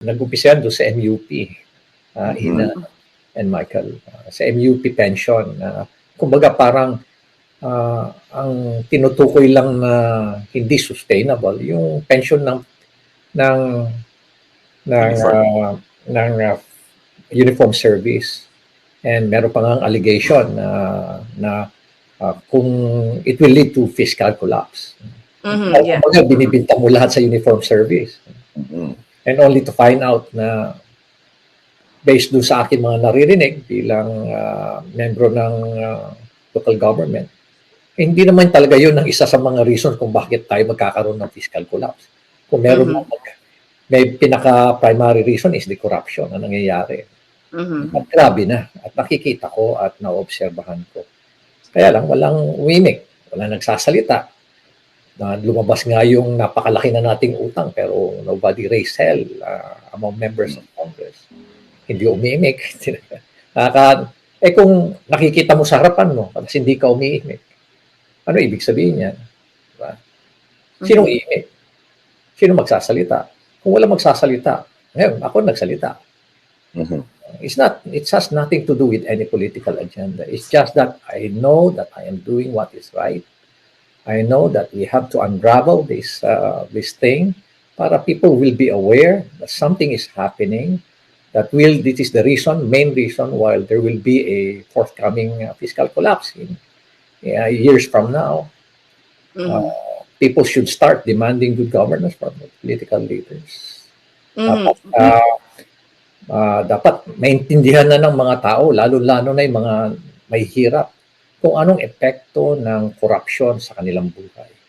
nag-umpisa doon sa MUP, uh, Ina and Michael, uh, sa MUP pension. Uh, kumbaga parang uh, ang tinutukoy lang na hindi sustainable yung pension ng ng ng uh, ng uh, uniform service and meron pa nga allegation na na uh, kung it will lead to fiscal collapse. Mhm, Uh, yeah. kumbaga, binibinta mo lahat sa uniform service Mhm. And only to find out na based dun sa akin mga naririnig bilang uh, membro ng uh, local government, eh, hindi naman talaga yun ang isa sa mga reason kung bakit tayo magkakaroon ng fiscal collapse. Kung meron Mhm. mm may pinaka-primary reason is the corruption na nangyayari. Mhm. At grabe na. At nakikita ko at naobserbahan ko. Kaya lang, walang umimik. Walang nagsasalita. Na lumabas nga yung napakalaki na nating utang pero nobody raised hell uh, among members of Congress. Hindi umimik. Nakaka, eh kung nakikita mo sa harapan mo, tapos hindi ka umiimik, ano ibig sabihin yan? Diba? Sinong iimik? Sino magsasalita? Kung wala magsasalita, ngayon, ako nagsalita. Mhm. It's not. It has nothing to do with any political agenda. It's just that I know that I am doing what is right. I know that we have to unravel this uh, this thing, para people will be aware that something is happening. That will. This is the reason, main reason, why there will be a forthcoming uh, fiscal collapse in uh, years from now. Mhm. People should start demanding good governance from the political leaders. Mhm. Dapat, ah, ah, dapat maintindihan na ng mga tao, lalo-lalo na yung mga may hirap, kung anong epekto ng korupsyon sa kanilang buhay.